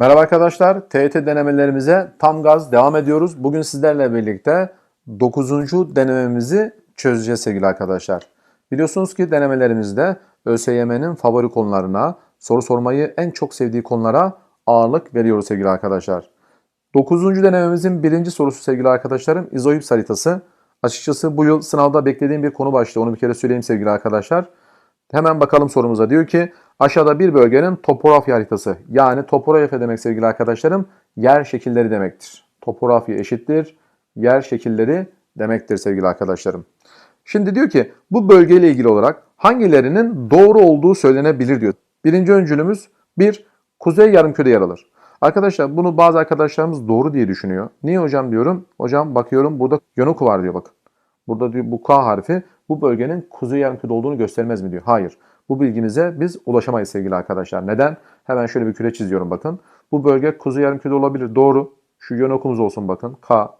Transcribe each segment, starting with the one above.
Merhaba arkadaşlar, TET denemelerimize tam gaz devam ediyoruz. Bugün sizlerle birlikte 9. denememizi çözeceğiz sevgili arkadaşlar. Biliyorsunuz ki denemelerimizde ÖSYM'nin favori konularına, soru sormayı en çok sevdiği konulara ağırlık veriyoruz sevgili arkadaşlar. 9. denememizin birinci sorusu sevgili arkadaşlarım izoips haritası. Açıkçası bu yıl sınavda beklediğim bir konu başlığı. Onu bir kere söyleyeyim sevgili arkadaşlar. Hemen bakalım sorumuza. Diyor ki aşağıda bir bölgenin topografya haritası. Yani topografya demek sevgili arkadaşlarım yer şekilleri demektir. Topografya eşittir yer şekilleri demektir sevgili arkadaşlarım. Şimdi diyor ki bu bölgeyle ilgili olarak hangilerinin doğru olduğu söylenebilir diyor. Birinci öncülümüz bir kuzey yarımkürede yer alır. Arkadaşlar bunu bazı arkadaşlarımız doğru diye düşünüyor. Niye hocam diyorum? Hocam bakıyorum burada Yonoku var diyor bakın. Burada diyor bu K harfi bu bölgenin kuzey yarımkürede olduğunu göstermez mi diyor. Hayır. Bu bilgimize biz ulaşamayız sevgili arkadaşlar. Neden? Hemen şöyle bir küre çiziyorum bakın. Bu bölge kuzey yarımkürede olabilir. Doğru. Şu Yonokumuz olsun bakın. K.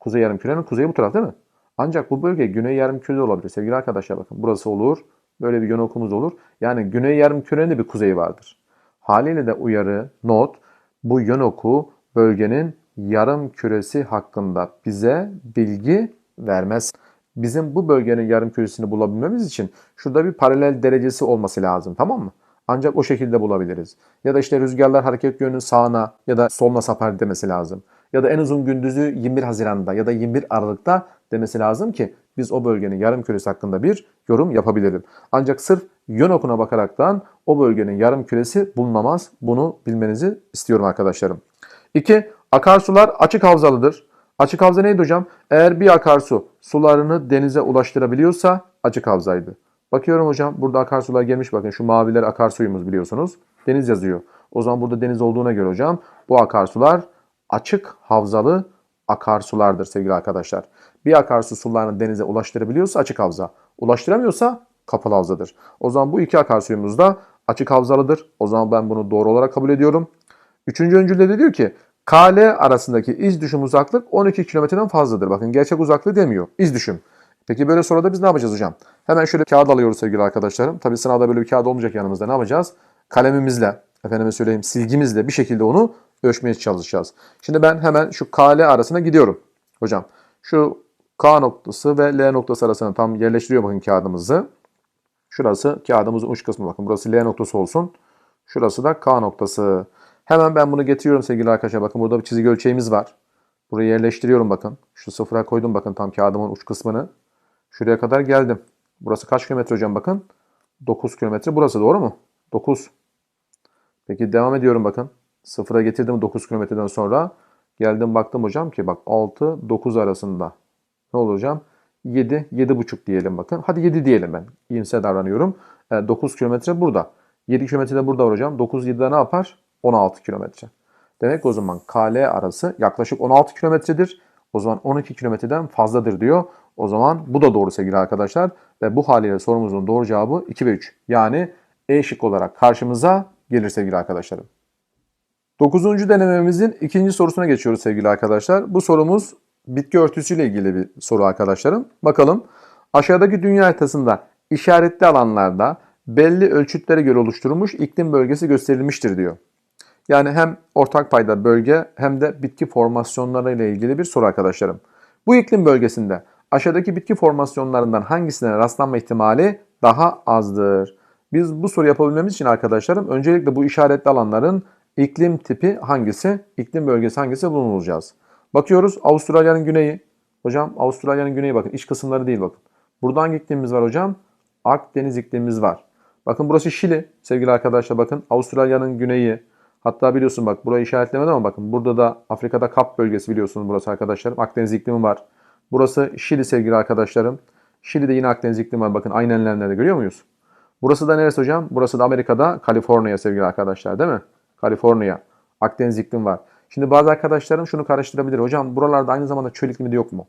Kuzey yarımkürenin kuzeyi bu taraf değil mi? Ancak bu bölge güney yarımkürede olabilir sevgili arkadaşlar bakın. Burası olur. Böyle bir Yonokumuz olur. Yani güney yarımkürenin de bir kuzeyi vardır. Haliyle de uyarı, not bu Yonoku bölgenin yarım küresi hakkında bize bilgi vermez. Bizim bu bölgenin yarım küresini bulabilmemiz için şurada bir paralel derecesi olması lazım tamam mı? Ancak o şekilde bulabiliriz. Ya da işte rüzgarlar hareket yönünün sağına ya da soluna sapar demesi lazım. Ya da en uzun gündüzü 21 Haziran'da ya da 21 Aralık'ta demesi lazım ki biz o bölgenin yarım küresi hakkında bir yorum yapabilirim. Ancak sırf yön okuna bakaraktan o bölgenin yarım küresi bulunamaz. Bunu bilmenizi istiyorum arkadaşlarım. 2. Akarsular açık havzalıdır. Açık havza neydi hocam? Eğer bir akarsu sularını denize ulaştırabiliyorsa açık havzaydı. Bakıyorum hocam burada akarsular gelmiş bakın şu maviler akarsuyumuz biliyorsunuz. Deniz yazıyor. O zaman burada deniz olduğuna göre hocam bu akarsular açık havzalı akarsulardır sevgili arkadaşlar. Bir akarsu sularını denize ulaştırabiliyorsa açık havza. Ulaştıramıyorsa kapalı havzadır. O zaman bu iki akarsuyumuz da açık havzalıdır. O zaman ben bunu doğru olarak kabul ediyorum. Üçüncü öncülde de diyor ki KL arasındaki iz düşüm uzaklık 12 kilometreden fazladır. Bakın gerçek uzaklığı demiyor. İz düşüm. Peki böyle soruda biz ne yapacağız hocam? Hemen şöyle kağıt alıyoruz sevgili arkadaşlarım. Tabi sınavda böyle bir kağıt olmayacak yanımızda. Ne yapacağız? Kalemimizle, efendime söyleyeyim silgimizle bir şekilde onu ölçmeye çalışacağız. Şimdi ben hemen şu KL arasına gidiyorum. Hocam şu K noktası ve L noktası arasına tam yerleştiriyor bakın kağıdımızı. Şurası kağıdımızın uç kısmı bakın. Burası L noktası olsun. Şurası da K noktası. Hemen ben bunu getiriyorum sevgili arkadaşlar. Bakın burada bir çizgi ölçeğimiz var. Buraya yerleştiriyorum bakın. Şu sıfıra koydum bakın tam kağıdımın uç kısmını. Şuraya kadar geldim. Burası kaç kilometre hocam bakın. 9 kilometre. Burası doğru mu? 9. Peki devam ediyorum bakın. Sıfıra getirdim 9 kilometreden sonra. Geldim baktım hocam ki bak 6 9 arasında. Ne olur hocam? 7 7,5 diyelim bakın. Hadi 7 diyelim ben. İyimser davranıyorum. E, 9 kilometre burada. 7 kilometre de burada var hocam. 9 7'de ne yapar? 16 kilometre. Demek o zaman KL arası yaklaşık 16 kilometredir. O zaman 12 kilometreden fazladır diyor. O zaman bu da doğru sevgili arkadaşlar. Ve bu haliyle sorumuzun doğru cevabı 2 ve 3. Yani E şık olarak karşımıza gelir sevgili arkadaşlarım. 9. denememizin ikinci sorusuna geçiyoruz sevgili arkadaşlar. Bu sorumuz bitki örtüsüyle ilgili bir soru arkadaşlarım. Bakalım aşağıdaki dünya haritasında işaretli alanlarda belli ölçütlere göre oluşturulmuş iklim bölgesi gösterilmiştir diyor. Yani hem ortak payda bölge hem de bitki formasyonları ile ilgili bir soru arkadaşlarım. Bu iklim bölgesinde aşağıdaki bitki formasyonlarından hangisine rastlanma ihtimali daha azdır? Biz bu soru yapabilmemiz için arkadaşlarım öncelikle bu işaretli alanların iklim tipi hangisi, iklim bölgesi hangisi bunu bulacağız. Bakıyoruz Avustralya'nın güneyi. Hocam Avustralya'nın güneyi bakın iç kısımları değil bakın. Burada hangi iklimimiz var hocam? Akdeniz iklimimiz var. Bakın burası Şili sevgili arkadaşlar bakın Avustralya'nın güneyi. Hatta biliyorsun bak burayı işaretlemedim ama bakın burada da Afrika'da Kap bölgesi biliyorsunuz burası arkadaşlarım. Akdeniz iklimi var. Burası Şili sevgili arkadaşlarım. Şili'de yine Akdeniz iklimi var. Bakın aynı enlemlerde görüyor muyuz? Burası da neresi hocam? Burası da Amerika'da Kaliforniya sevgili arkadaşlar değil mi? Kaliforniya. Akdeniz iklim var. Şimdi bazı arkadaşlarım şunu karıştırabilir. Hocam buralarda aynı zamanda çöl iklimi de yok mu?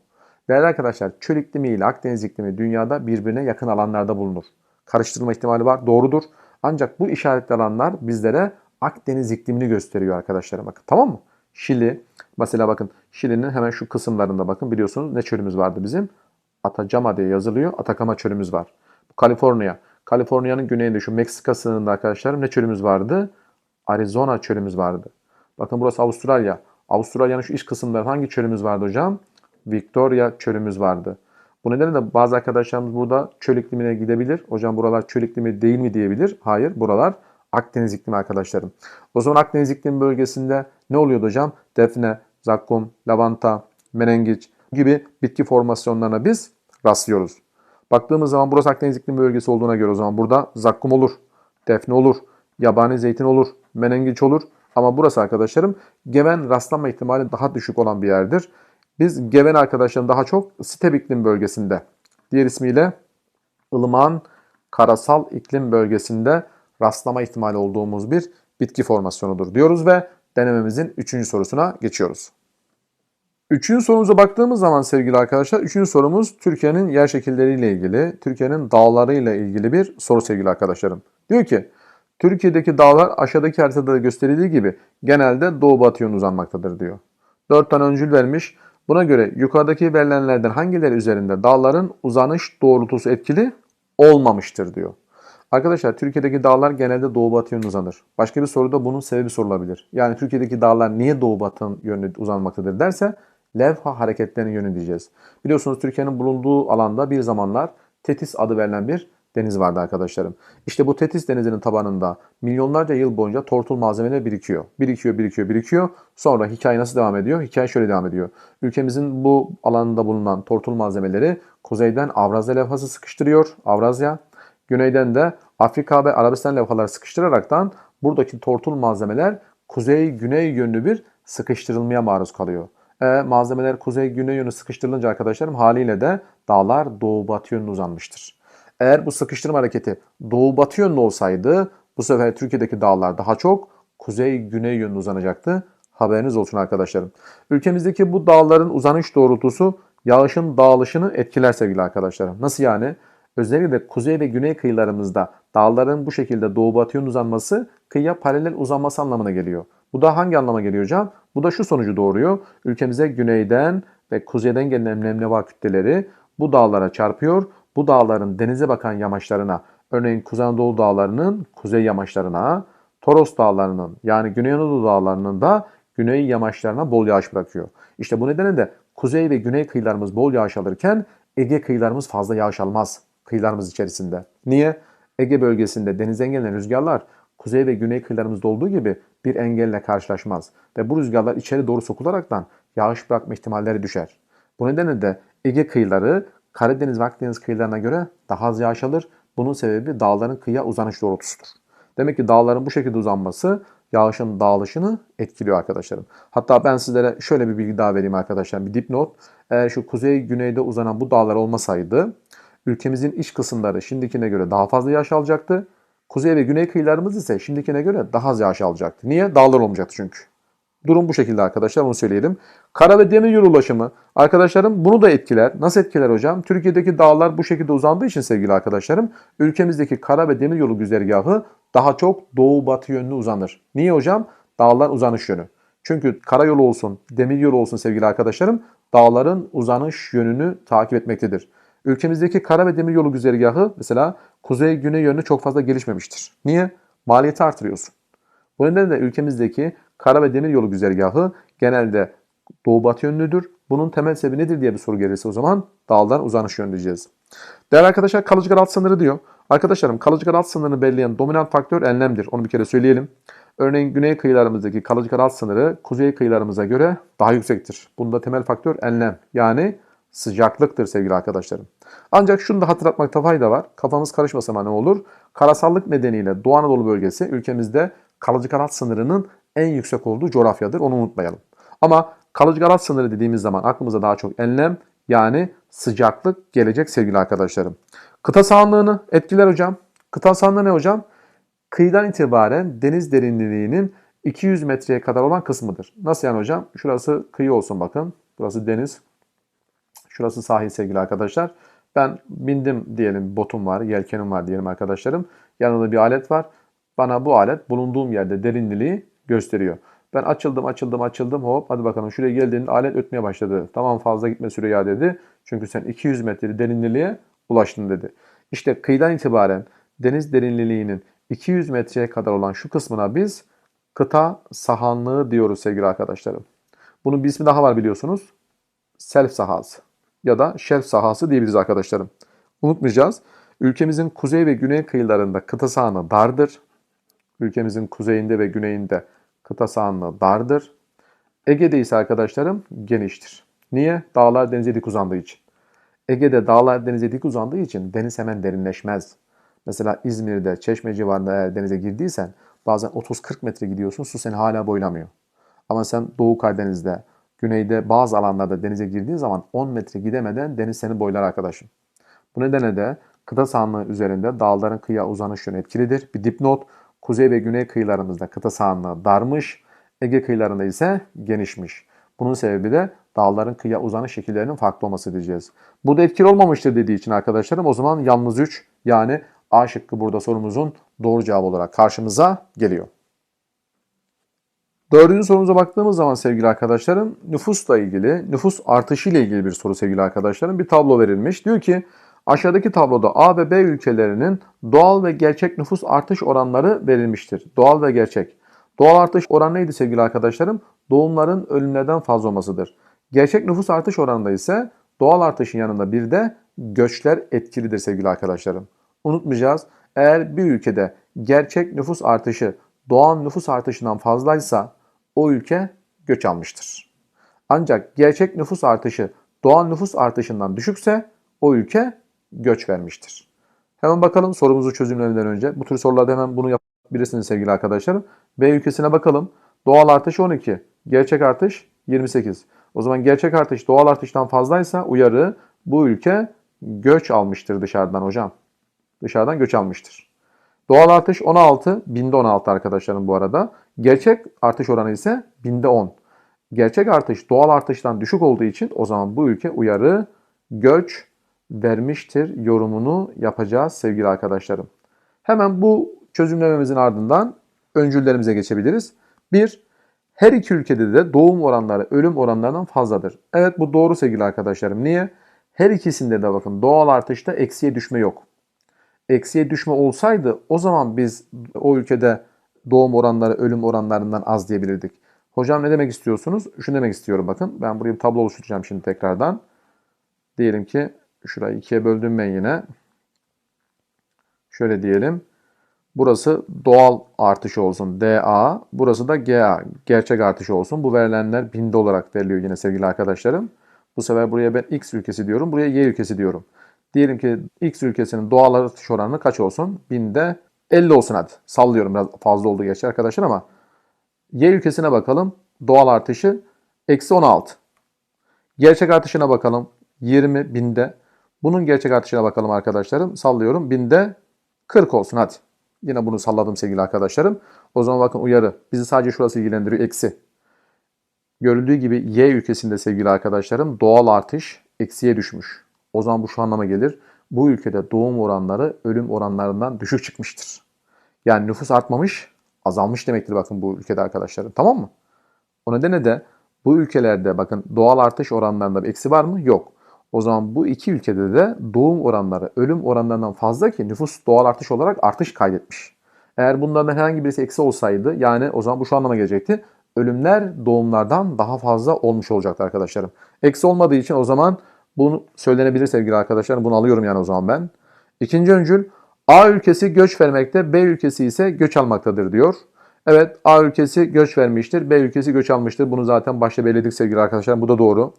Değerli arkadaşlar çöl iklimi ile Akdeniz iklimi dünyada birbirine yakın alanlarda bulunur. Karıştırma ihtimali var. Doğrudur. Ancak bu işaretli alanlar bizlere Akdeniz iklimini gösteriyor arkadaşlar. Bakın tamam mı? Şili. Mesela bakın Şili'nin hemen şu kısımlarında bakın biliyorsunuz ne çölümüz vardı bizim? Atacama diye yazılıyor. Atakama çölümüz var. Kaliforniya. Kaliforniya'nın güneyinde şu Meksika sınırında arkadaşlarım ne çölümüz vardı? Arizona çölümüz vardı. Bakın burası Avustralya. Avustralya'nın şu iç kısımlarında hangi çölümüz vardı hocam? Victoria çölümüz vardı. Bu nedenle de bazı arkadaşlarımız burada çöl iklimine gidebilir. Hocam buralar çöl iklimi değil mi diyebilir. Hayır buralar Akdeniz iklimi arkadaşlarım. O zaman Akdeniz iklimi bölgesinde ne oluyordu hocam? Defne, zakkum, lavanta, menengiç gibi bitki formasyonlarına biz rastlıyoruz. Baktığımız zaman burası Akdeniz iklimi bölgesi olduğuna göre o zaman burada zakkum olur, defne olur, yabani zeytin olur, menengiç olur. Ama burası arkadaşlarım geven rastlanma ihtimali daha düşük olan bir yerdir. Biz geven arkadaşlarım daha çok step iklim bölgesinde. Diğer ismiyle ılıman karasal iklim bölgesinde rastlama ihtimali olduğumuz bir bitki formasyonudur diyoruz ve denememizin 3. sorusuna geçiyoruz. Üçüncü sorumuza baktığımız zaman sevgili arkadaşlar, üçüncü sorumuz Türkiye'nin yer şekilleriyle ilgili, Türkiye'nin dağlarıyla ilgili bir soru sevgili arkadaşlarım. Diyor ki, Türkiye'deki dağlar aşağıdaki haritada da gösterildiği gibi genelde doğu batı yönü uzanmaktadır diyor. 4 tane öncül vermiş. Buna göre yukarıdaki verilenlerden hangileri üzerinde dağların uzanış doğrultusu etkili olmamıştır diyor. Arkadaşlar Türkiye'deki dağlar genelde doğu batı yönü uzanır. Başka bir soruda bunun sebebi sorulabilir. Yani Türkiye'deki dağlar niye doğu batı yönü uzanmaktadır derse levha hareketlerinin yönü diyeceğiz. Biliyorsunuz Türkiye'nin bulunduğu alanda bir zamanlar Tetis adı verilen bir deniz vardı arkadaşlarım. İşte bu Tetis denizinin tabanında milyonlarca yıl boyunca tortul malzemeler birikiyor. Birikiyor, birikiyor, birikiyor. Sonra hikaye nasıl devam ediyor? Hikaye şöyle devam ediyor. Ülkemizin bu alanında bulunan tortul malzemeleri kuzeyden Avrasya levhası sıkıştırıyor. Avrasya. Güneyden de Afrika ve Arabistan levhaları sıkıştıraraktan buradaki tortul malzemeler kuzey-güney yönlü bir sıkıştırılmaya maruz kalıyor. E, malzemeler kuzey-güney yönü sıkıştırılınca arkadaşlarım haliyle de dağlar doğu-batı yönüne uzanmıştır. Eğer bu sıkıştırma hareketi doğu-batı yönlü olsaydı bu sefer Türkiye'deki dağlar daha çok kuzey-güney yönlü uzanacaktı. Haberiniz olsun arkadaşlarım. Ülkemizdeki bu dağların uzanış doğrultusu yağışın dağılışını etkiler sevgili arkadaşlarım. Nasıl yani? Özellikle kuzey ve güney kıyılarımızda dağların bu şekilde doğu batı yön uzanması kıyıya paralel uzanması anlamına geliyor. Bu da hangi anlama geliyor hocam? Bu da şu sonucu doğuruyor. Ülkemize güneyden ve kuzeyden gelen nemli kütleleri bu dağlara çarpıyor. Bu dağların denize bakan yamaçlarına, örneğin Kuzey Anadolu dağlarının kuzey yamaçlarına, Toros dağlarının yani Güney Anadolu dağlarının da güney yamaçlarına bol yağış bırakıyor. İşte bu nedenle de kuzey ve güney kıyılarımız bol yağış alırken Ege kıyılarımız fazla yağış almaz kıyılarımız içerisinde. Niye? Ege bölgesinde denizden gelen rüzgarlar kuzey ve güney kıyılarımızda olduğu gibi bir engelle karşılaşmaz. Ve bu rüzgarlar içeri doğru sokularaktan yağış bırakma ihtimalleri düşer. Bu nedenle de Ege kıyıları Karadeniz ve Akdeniz kıyılarına göre daha az yağış alır. Bunun sebebi dağların kıyıya uzanış doğrultusudur. Demek ki dağların bu şekilde uzanması yağışın dağılışını etkiliyor arkadaşlarım. Hatta ben sizlere şöyle bir bilgi daha vereyim arkadaşlar. Bir dipnot. Eğer şu kuzey güneyde uzanan bu dağlar olmasaydı ülkemizin iç kısımları şimdikine göre daha fazla yağış alacaktı. Kuzey ve güney kıyılarımız ise şimdikine göre daha az yağış alacaktı. Niye? Dağlar olmayacaktı çünkü. Durum bu şekilde arkadaşlar bunu söyleyelim. Kara ve demir yol ulaşımı arkadaşlarım bunu da etkiler. Nasıl etkiler hocam? Türkiye'deki dağlar bu şekilde uzandığı için sevgili arkadaşlarım ülkemizdeki kara ve demir yolu güzergahı daha çok doğu batı yönlü uzanır. Niye hocam? Dağlar uzanış yönü. Çünkü karayolu olsun, demir yolu olsun sevgili arkadaşlarım dağların uzanış yönünü takip etmektedir. Ülkemizdeki kara ve demir yolu güzergahı mesela kuzey-güney yönlü çok fazla gelişmemiştir. Niye? Maliyeti artırıyorsun. Bu nedenle ülkemizdeki kara ve demir yolu güzergahı genelde doğu batı yönlüdür. Bunun temel sebebi nedir diye bir soru gelirse o zaman dağlar uzanış yönlü diyeceğiz. Değerli arkadaşlar kalıcı alt sınırı diyor. Arkadaşlarım kalıcı alt sınırını belirleyen dominant faktör enlemdir. Onu bir kere söyleyelim. Örneğin güney kıyılarımızdaki kalıcı alt sınırı kuzey kıyılarımıza göre daha yüksektir. Bunda temel faktör enlem yani sıcaklıktır sevgili arkadaşlarım. Ancak şunu da hatırlatmakta fayda var. Kafamız karışmasa ne olur? Karasallık nedeniyle Doğu Anadolu bölgesi ülkemizde kalıcı kanat sınırının en yüksek olduğu coğrafyadır. Onu unutmayalım. Ama kalıcı kanat sınırı dediğimiz zaman aklımıza daha çok enlem yani sıcaklık gelecek sevgili arkadaşlarım. Kıta sahanlığını etkiler hocam. Kıta sahanlığı ne hocam? Kıyıdan itibaren deniz derinliğinin 200 metreye kadar olan kısmıdır. Nasıl yani hocam? Şurası kıyı olsun bakın. Burası deniz. Şurası sahil sevgili arkadaşlar. Ben bindim diyelim botum var, yelkenim var diyelim arkadaşlarım. Yanında bir alet var. Bana bu alet bulunduğum yerde derinliği gösteriyor. Ben açıldım, açıldım, açıldım. Hop hadi bakalım şuraya geldiğinde alet ötmeye başladı. Tamam fazla gitme süre ya dedi. Çünkü sen 200 metre derinliğe ulaştın dedi. İşte kıyıdan itibaren deniz derinliğinin 200 metreye kadar olan şu kısmına biz kıta sahanlığı diyoruz sevgili arkadaşlarım. Bunun bir ismi daha var biliyorsunuz. Self sahası ya da şelf sahası diyebiliriz arkadaşlarım. Unutmayacağız. Ülkemizin kuzey ve güney kıyılarında kıta sahanlığı dardır. Ülkemizin kuzeyinde ve güneyinde kıta sahanlığı dardır. Ege'de ise arkadaşlarım geniştir. Niye? Dağlar denize dik uzandığı için. Ege'de dağlar denize dik uzandığı için deniz hemen derinleşmez. Mesela İzmir'de, Çeşme civarında eğer denize girdiysen bazen 30-40 metre gidiyorsun su seni hala boylamıyor. Ama sen Doğu Karadeniz'de, güneyde bazı alanlarda denize girdiğin zaman 10 metre gidemeden deniz seni boylar arkadaşım. Bu nedenle de kıta sahanlığı üzerinde dağların kıyıya uzanış yönü etkilidir. Bir dipnot, kuzey ve güney kıyılarımızda kıta sahanlığı darmış, Ege kıyılarında ise genişmiş. Bunun sebebi de dağların kıyıya uzanış şekillerinin farklı olması diyeceğiz. Bu etkili olmamıştır dediği için arkadaşlarım o zaman yalnız 3 yani A şıkkı burada sorumuzun doğru cevabı olarak karşımıza geliyor. Dördüncü sorumuza baktığımız zaman sevgili arkadaşlarım nüfusla ilgili, nüfus artışı ile ilgili bir soru sevgili arkadaşlarım. Bir tablo verilmiş. Diyor ki aşağıdaki tabloda A ve B ülkelerinin doğal ve gerçek nüfus artış oranları verilmiştir. Doğal ve gerçek. Doğal artış oranı neydi sevgili arkadaşlarım? Doğumların ölümlerden fazla olmasıdır. Gerçek nüfus artış oranında ise doğal artışın yanında bir de göçler etkilidir sevgili arkadaşlarım. Unutmayacağız. Eğer bir ülkede gerçek nüfus artışı doğal nüfus artışından fazlaysa o ülke göç almıştır. Ancak gerçek nüfus artışı doğal nüfus artışından düşükse o ülke göç vermiştir. Hemen bakalım sorumuzu çözümlemeden önce. Bu tür sorularda hemen bunu yapabilirsiniz sevgili arkadaşlarım. B ülkesine bakalım. Doğal artış 12, gerçek artış 28. O zaman gerçek artış doğal artıştan fazlaysa uyarı bu ülke göç almıştır dışarıdan hocam. Dışarıdan göç almıştır. Doğal artış 16, binde 16 arkadaşlarım bu arada. Gerçek artış oranı ise binde 10. Gerçek artış doğal artıştan düşük olduğu için o zaman bu ülke uyarı göç vermiştir yorumunu yapacağız sevgili arkadaşlarım. Hemen bu çözümlememizin ardından öncüllerimize geçebiliriz. 1. Her iki ülkede de doğum oranları ölüm oranlarından fazladır. Evet bu doğru sevgili arkadaşlarım. Niye? Her ikisinde de bakın doğal artışta eksiye düşme yok. Eksiye düşme olsaydı o zaman biz o ülkede doğum oranları ölüm oranlarından az diyebilirdik. Hocam ne demek istiyorsunuz? Şunu demek istiyorum bakın. Ben buraya bir tablo oluşturacağım şimdi tekrardan. Diyelim ki şurayı ikiye böldüm ben yine. Şöyle diyelim. Burası doğal artış olsun DA. Burası da GA. Gerçek artış olsun. Bu verilenler binde olarak veriliyor yine sevgili arkadaşlarım. Bu sefer buraya ben X ülkesi diyorum. Buraya Y ülkesi diyorum. Diyelim ki X ülkesinin doğal artış oranı kaç olsun? Binde 50 olsun hadi. Sallıyorum biraz fazla oldu gerçi arkadaşlar ama. Y ülkesine bakalım. Doğal artışı eksi 16. Gerçek artışına bakalım. 20 binde. Bunun gerçek artışına bakalım arkadaşlarım. Sallıyorum. Binde 40 olsun hadi. Yine bunu salladım sevgili arkadaşlarım. O zaman bakın uyarı. Bizi sadece şurası ilgilendiriyor. Eksi. Görüldüğü gibi Y ülkesinde sevgili arkadaşlarım doğal artış eksiye düşmüş. O zaman bu şu anlama gelir. Bu ülkede doğum oranları ölüm oranlarından düşük çıkmıştır. Yani nüfus artmamış, azalmış demektir bakın bu ülkede arkadaşlarım. Tamam mı? O nedenle de bu ülkelerde bakın doğal artış oranlarında bir eksi var mı? Yok. O zaman bu iki ülkede de doğum oranları ölüm oranlarından fazla ki nüfus doğal artış olarak artış kaydetmiş. Eğer bunlardan herhangi birisi eksi olsaydı yani o zaman bu şu anlama gelecekti. Ölümler doğumlardan daha fazla olmuş olacaktı arkadaşlarım. Eksi olmadığı için o zaman bunu söylenebilir sevgili arkadaşlar. Bunu alıyorum yani o zaman ben. İkinci öncül A ülkesi göç vermekte, B ülkesi ise göç almaktadır diyor. Evet A ülkesi göç vermiştir, B ülkesi göç almıştır. Bunu zaten başta belirledik sevgili arkadaşlar. Bu da doğru.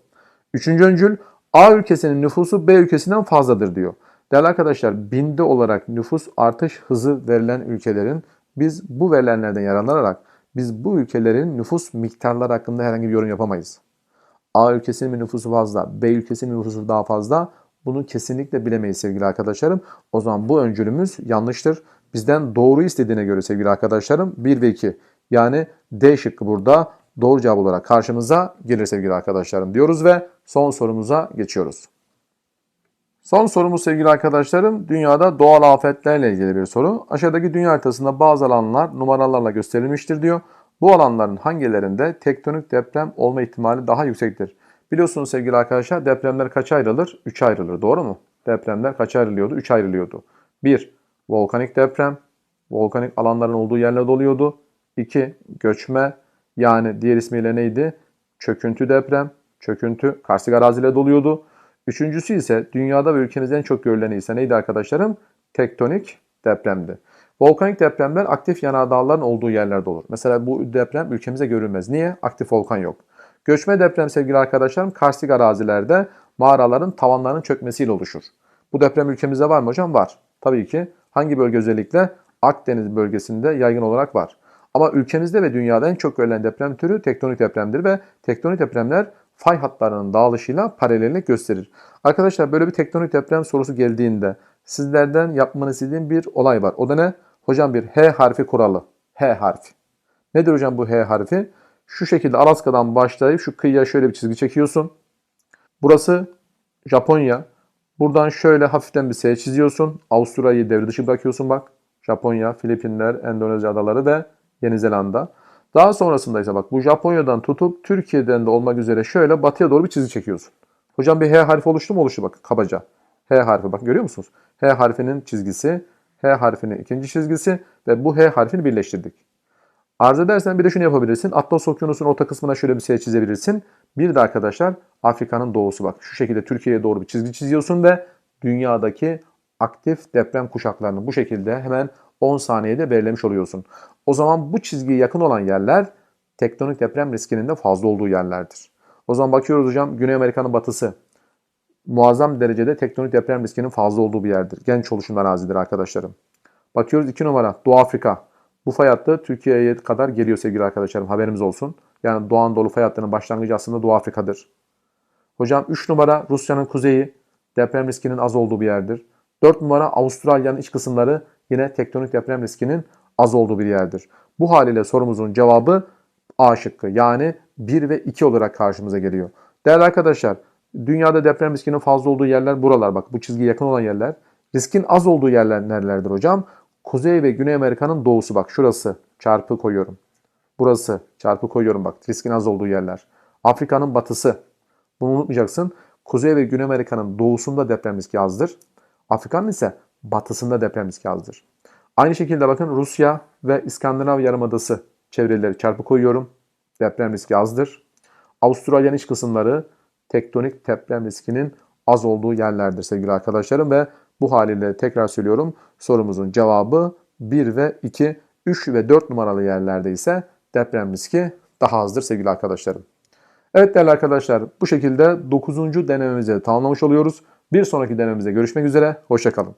Üçüncü öncül A ülkesinin nüfusu B ülkesinden fazladır diyor. Değerli arkadaşlar binde olarak nüfus artış hızı verilen ülkelerin biz bu verilenlerden yararlanarak biz bu ülkelerin nüfus miktarları hakkında herhangi bir yorum yapamayız. A ülkesinin mi nüfusu fazla, B ülkesinin nüfusu daha fazla bunu kesinlikle bilemeyiz sevgili arkadaşlarım. O zaman bu öncülümüz yanlıştır. Bizden doğru istediğine göre sevgili arkadaşlarım 1 ve 2 yani D şıkkı burada doğru cevap olarak karşımıza gelir sevgili arkadaşlarım diyoruz ve son sorumuza geçiyoruz. Son sorumuz sevgili arkadaşlarım dünyada doğal afetlerle ilgili bir soru. Aşağıdaki dünya haritasında bazı alanlar numaralarla gösterilmiştir diyor. Bu alanların hangilerinde tektonik deprem olma ihtimali daha yüksektir? Biliyorsunuz sevgili arkadaşlar depremler kaç ayrılır? 3 ayrılır doğru mu? Depremler kaç ayrılıyordu? 3 ayrılıyordu. 1. Volkanik deprem. Volkanik alanların olduğu yerlerde oluyordu. 2. Göçme yani diğer ismiyle neydi? Çöküntü deprem. Çöküntü karstik araziyle doluyordu. Üçüncüsü ise dünyada ve ülkemizde en çok görüleni ise neydi arkadaşlarım? Tektonik depremdi. Volkanik depremler aktif yanardağların olduğu yerlerde olur. Mesela bu deprem ülkemize görülmez. Niye? Aktif volkan yok. Göçme deprem sevgili arkadaşlarım karstik arazilerde mağaraların tavanlarının çökmesiyle oluşur. Bu deprem ülkemizde var mı hocam? Var. Tabii ki. Hangi bölge özellikle? Akdeniz bölgesinde yaygın olarak var. Ama ülkemizde ve dünyada en çok görülen deprem türü tektonik depremdir ve tektonik depremler fay hatlarının dağılışıyla paralellik gösterir. Arkadaşlar böyle bir tektonik deprem sorusu geldiğinde sizlerden yapmanı istediğim bir olay var. O da ne? Hocam bir H harfi kuralı. H harfi. Nedir hocam bu H harfi? Şu şekilde Alaska'dan başlayıp şu kıyıya şöyle bir çizgi çekiyorsun. Burası Japonya. Buradan şöyle hafiften bir S çiziyorsun. Avustralya'yı devre dışı bırakıyorsun bak. Japonya, Filipinler, Endonezya adaları ve Yeni Zelanda. Daha sonrasında ise bak bu Japonya'dan tutup Türkiye'den de olmak üzere şöyle batıya doğru bir çizgi çekiyorsun. Hocam bir H harfi oluştu mu? Oluştu bak kabaca. H harfi bak görüyor musunuz? H harfinin çizgisi, H harfinin ikinci çizgisi ve bu H harfini birleştirdik. Arz edersen bir de şunu yapabilirsin. Atlas Okyanusu'nun orta kısmına şöyle bir şey çizebilirsin. Bir de arkadaşlar Afrika'nın doğusu bak. Şu şekilde Türkiye'ye doğru bir çizgi çiziyorsun ve dünyadaki aktif deprem kuşaklarını bu şekilde hemen 10 saniyede belirlemiş oluyorsun. O zaman bu çizgiye yakın olan yerler tektonik deprem riskinin de fazla olduğu yerlerdir. O zaman bakıyoruz hocam Güney Amerika'nın batısı muazzam derecede tektonik deprem riskinin fazla olduğu bir yerdir. Genç oluşum arazidir arkadaşlarım. Bakıyoruz 2 numara Doğu Afrika. Bu fay hattı Türkiye'ye kadar geliyor sevgili arkadaşlarım haberimiz olsun. Yani Doğu Anadolu fay hattının başlangıcı aslında Doğu Afrika'dır. Hocam 3 numara Rusya'nın kuzeyi deprem riskinin az olduğu bir yerdir. 4 numara Avustralya'nın iç kısımları yine tektonik deprem riskinin az olduğu bir yerdir. Bu haliyle sorumuzun cevabı A şıkkı yani 1 ve 2 olarak karşımıza geliyor. Değerli arkadaşlar dünyada deprem riskinin fazla olduğu yerler buralar bak bu çizgiye yakın olan yerler. Riskin az olduğu yerler nerelerdir hocam? Kuzey ve Güney Amerika'nın doğusu bak şurası çarpı koyuyorum. Burası çarpı koyuyorum bak riskin az olduğu yerler. Afrika'nın batısı. Bunu unutmayacaksın. Kuzey ve Güney Amerika'nın doğusunda deprem riski azdır. Afrika'nın ise batısında deprem riski azdır. Aynı şekilde bakın Rusya ve İskandinav Yarımadası çevreleri çarpı koyuyorum. Deprem riski azdır. Avustralya'nın iç kısımları tektonik deprem riskinin az olduğu yerlerdir sevgili arkadaşlarım ve bu haliyle tekrar söylüyorum sorumuzun cevabı 1 ve 2, 3 ve 4 numaralı yerlerde ise deprem riski daha azdır sevgili arkadaşlarım. Evet değerli arkadaşlar bu şekilde 9. denememizi tamamlamış oluyoruz. Bir sonraki denememizde görüşmek üzere. Hoşçakalın.